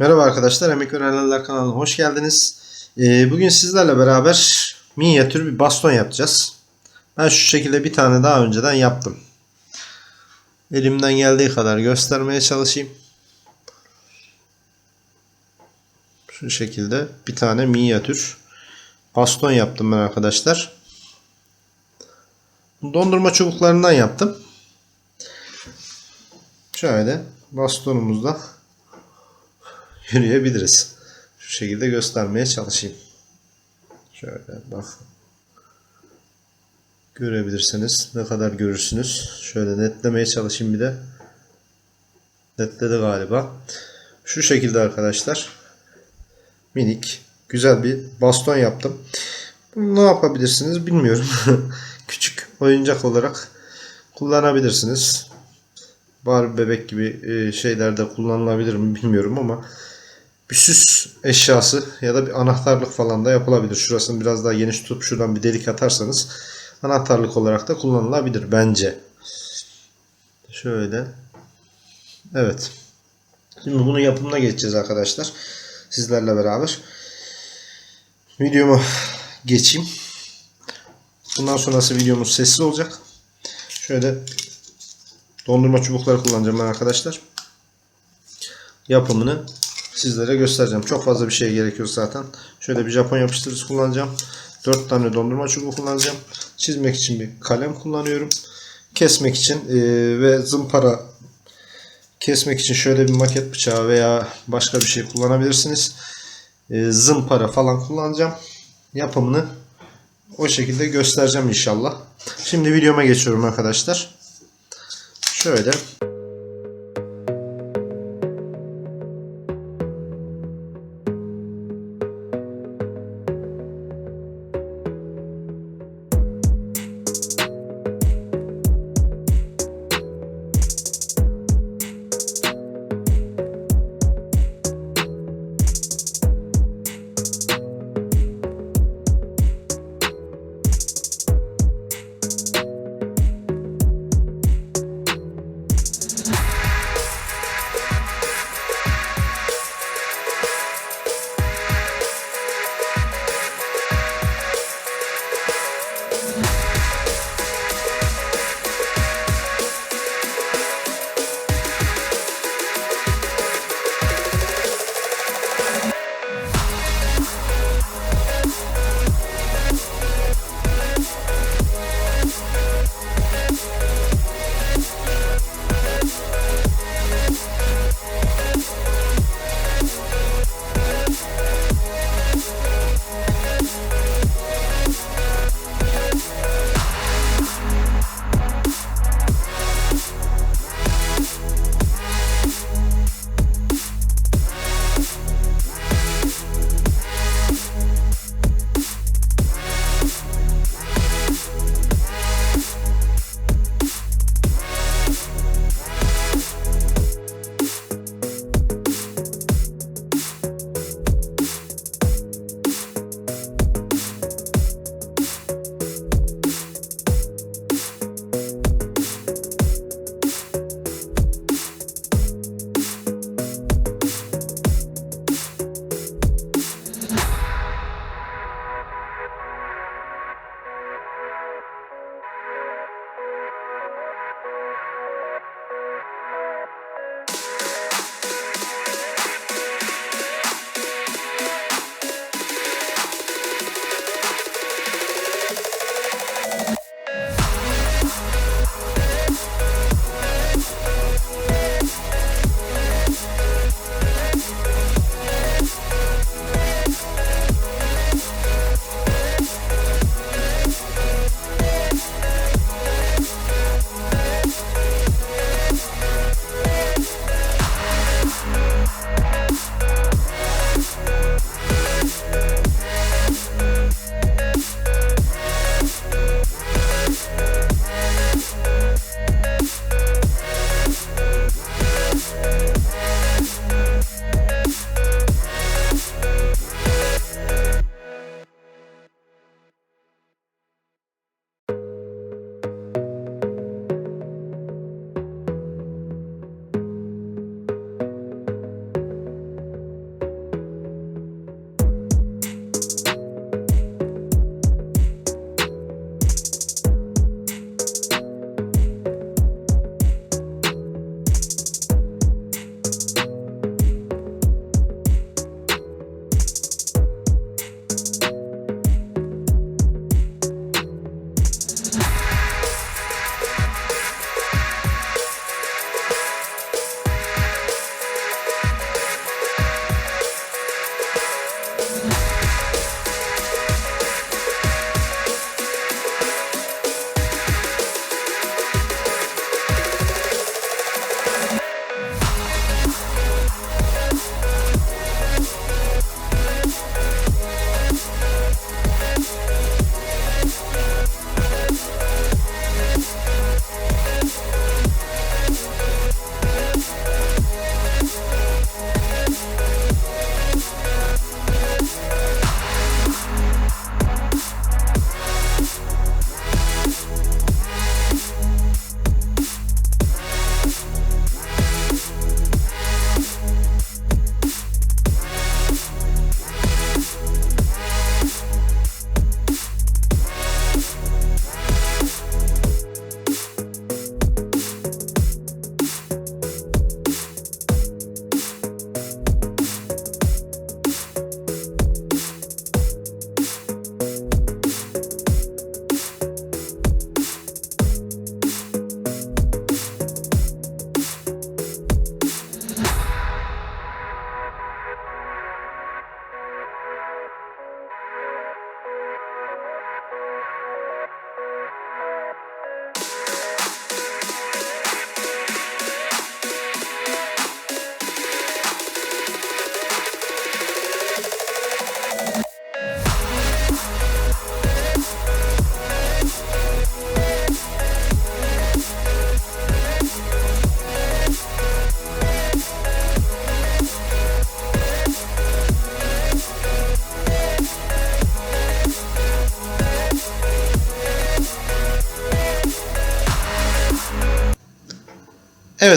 Merhaba arkadaşlar, Emek Öğrenenler kanalına hoş geldiniz. Ee, bugün sizlerle beraber minyatür bir baston yapacağız. Ben şu şekilde bir tane daha önceden yaptım. Elimden geldiği kadar göstermeye çalışayım. Şu şekilde bir tane minyatür baston yaptım ben arkadaşlar. Dondurma çubuklarından yaptım. Şöyle bastonumuzda yürüyebiliriz. Şu şekilde göstermeye çalışayım. Şöyle bak. Görebilirsiniz. Ne kadar görürsünüz. Şöyle netlemeye çalışayım bir de. Netledi galiba. Şu şekilde arkadaşlar. Minik. Güzel bir baston yaptım. Bunu ne yapabilirsiniz bilmiyorum. Küçük oyuncak olarak kullanabilirsiniz. Barbie bebek gibi e, şeylerde kullanılabilir mi bilmiyorum ama bir süs eşyası ya da bir anahtarlık falan da yapılabilir. Şurasını biraz daha geniş tutup şuradan bir delik atarsanız anahtarlık olarak da kullanılabilir bence. Şöyle. Evet. Şimdi bunun yapımına geçeceğiz arkadaşlar. Sizlerle beraber. Videoma geçeyim. Bundan sonrası videomuz sessiz olacak. Şöyle dondurma çubukları kullanacağım ben arkadaşlar. Yapımını sizlere göstereceğim. Çok fazla bir şey gerekiyor zaten. Şöyle bir Japon yapıştırıcı kullanacağım. 4 tane dondurma çubuğu kullanacağım. Çizmek için bir kalem kullanıyorum. Kesmek için e, ve zımpara kesmek için şöyle bir maket bıçağı veya başka bir şey kullanabilirsiniz. E, zımpara falan kullanacağım. Yapımını o şekilde göstereceğim inşallah. Şimdi videoma geçiyorum arkadaşlar. Şöyle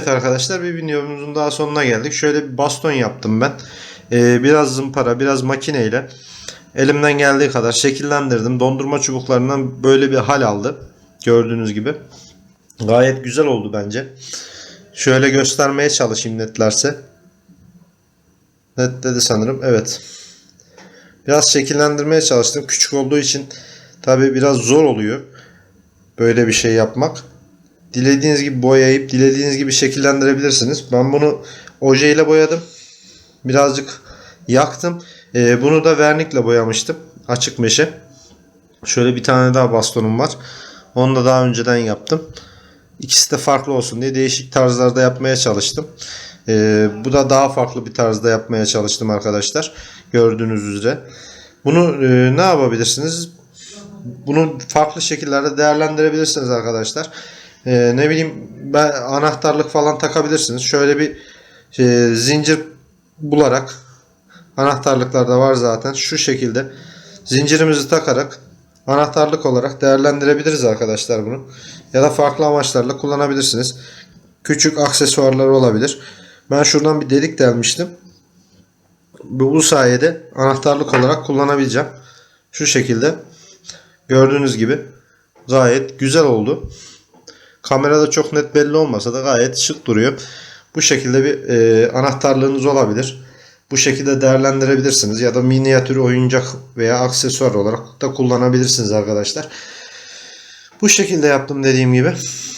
arkadaşlar bir videomuzun daha sonuna geldik. Şöyle bir baston yaptım ben. Ee, biraz zımpara, biraz makineyle elimden geldiği kadar şekillendirdim. Dondurma çubuklarından böyle bir hal aldı. Gördüğünüz gibi. Gayet güzel oldu bence. Şöyle göstermeye çalışayım netlerse. Netledi sanırım. Evet. Biraz şekillendirmeye çalıştım. Küçük olduğu için tabi biraz zor oluyor. Böyle bir şey yapmak. Dilediğiniz gibi boyayıp dilediğiniz gibi şekillendirebilirsiniz. Ben bunu oje ile boyadım. Birazcık yaktım. Ee, bunu da vernikle boyamıştım. Açık meşe. Şöyle bir tane daha bastonum var. Onu da daha önceden yaptım. İkisi de farklı olsun diye değişik tarzlarda yapmaya çalıştım. Ee, bu da daha farklı bir tarzda yapmaya çalıştım arkadaşlar. Gördüğünüz üzere. Bunu e, ne yapabilirsiniz? Bunu farklı şekillerde değerlendirebilirsiniz arkadaşlar. Ee, ne bileyim ben anahtarlık falan takabilirsiniz. Şöyle bir e, zincir bularak anahtarlıklar da var zaten. Şu şekilde zincirimizi takarak anahtarlık olarak değerlendirebiliriz arkadaşlar bunu. Ya da farklı amaçlarla kullanabilirsiniz. Küçük aksesuarlar olabilir. Ben şuradan bir delik delmiştim. Bu sayede anahtarlık olarak kullanabileceğim. Şu şekilde. Gördüğünüz gibi gayet güzel oldu. Kamerada çok net belli olmasa da gayet şık duruyor. Bu şekilde bir e, anahtarlığınız olabilir. Bu şekilde değerlendirebilirsiniz ya da minyatür oyuncak veya aksesuar olarak da kullanabilirsiniz arkadaşlar. Bu şekilde yaptım dediğim gibi.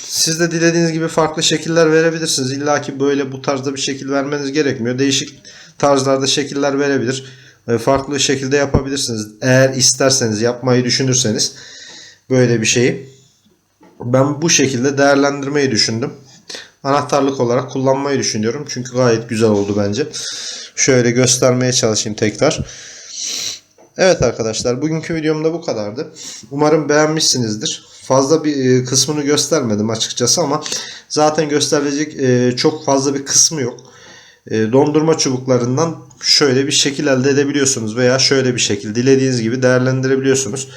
Siz de dilediğiniz gibi farklı şekiller verebilirsiniz. İlla ki böyle bu tarzda bir şekil vermeniz gerekmiyor. Değişik tarzlarda şekiller verebilir. E, Farklı şekilde yapabilirsiniz. Eğer isterseniz yapmayı düşünürseniz böyle bir şeyi. Ben bu şekilde değerlendirmeyi düşündüm. Anahtarlık olarak kullanmayı düşünüyorum. Çünkü gayet güzel oldu bence. Şöyle göstermeye çalışayım tekrar. Evet arkadaşlar bugünkü videom da bu kadardı. Umarım beğenmişsinizdir. Fazla bir e, kısmını göstermedim açıkçası ama zaten gösterilecek e, çok fazla bir kısmı yok. E, Dondurma çubuklarından şöyle bir şekil elde edebiliyorsunuz veya şöyle bir şekil dilediğiniz gibi değerlendirebiliyorsunuz.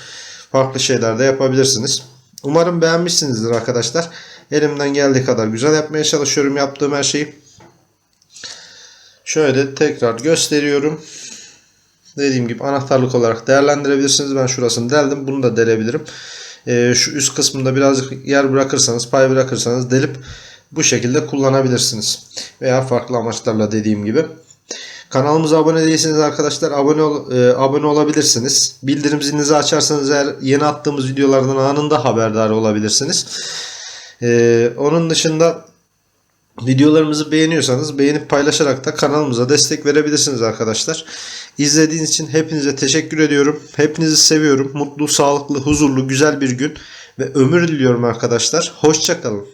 Farklı şeyler de yapabilirsiniz. Umarım beğenmişsinizdir arkadaşlar. Elimden geldiği kadar güzel yapmaya çalışıyorum yaptığım her şeyi. Şöyle tekrar gösteriyorum. Dediğim gibi anahtarlık olarak değerlendirebilirsiniz. Ben şurasını deldim. Bunu da delebilirim. Ee, şu üst kısmında birazcık yer bırakırsanız, pay bırakırsanız delip bu şekilde kullanabilirsiniz. Veya farklı amaçlarla dediğim gibi. Kanalımıza abone değilseniz arkadaşlar abone ol, e, abone olabilirsiniz. Bildirim zilinizi açarsanız eğer yeni attığımız videolardan anında haberdar olabilirsiniz. Ee, onun dışında videolarımızı beğeniyorsanız beğenip paylaşarak da kanalımıza destek verebilirsiniz arkadaşlar. İzlediğiniz için hepinize teşekkür ediyorum. Hepinizi seviyorum. Mutlu, sağlıklı, huzurlu, güzel bir gün ve ömür diliyorum arkadaşlar. Hoşçakalın.